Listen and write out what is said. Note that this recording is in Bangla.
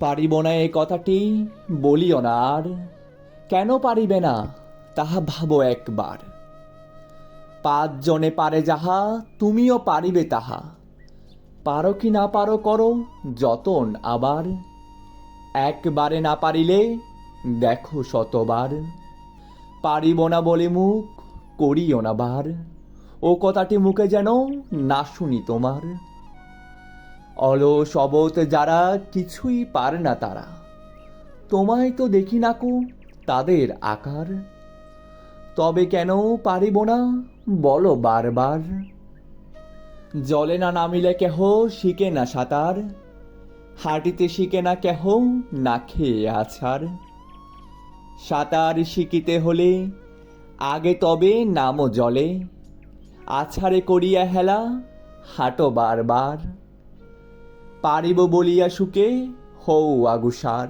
পারিব না এ কথাটি? বলিও না। আর কেন পারিবে না? তাহা ভাবো একবার। পাঁচজনে পারে যাহা, তুমিও পারিবে তাহা। পারো কি না পারো করো, যতন আবার। একবারে না পারিলে, দেখো শতবার। পারিব না বলে মুখ, করিও না বার। ও কথাটি মুখে যেন না শুনি তোমার। অলস অবত যারা কিছুই পার না তারা। তোমায় তো দেখি না কো, তাদের আকার। তবে কেন পারিব না, বলো বারবার। জলে না নামিলে কেহ শিখে না সাঁতার। হাঁটিতে শিখে না কেহ না খেয়ে আছার। সাঁতার শিখিতে হলে আগে তবে নামো জলে। আছাড়ে করিয়া হেলা, হাঁটো বারবার। পারিব বলিয়া সুখে হৌ আগুসার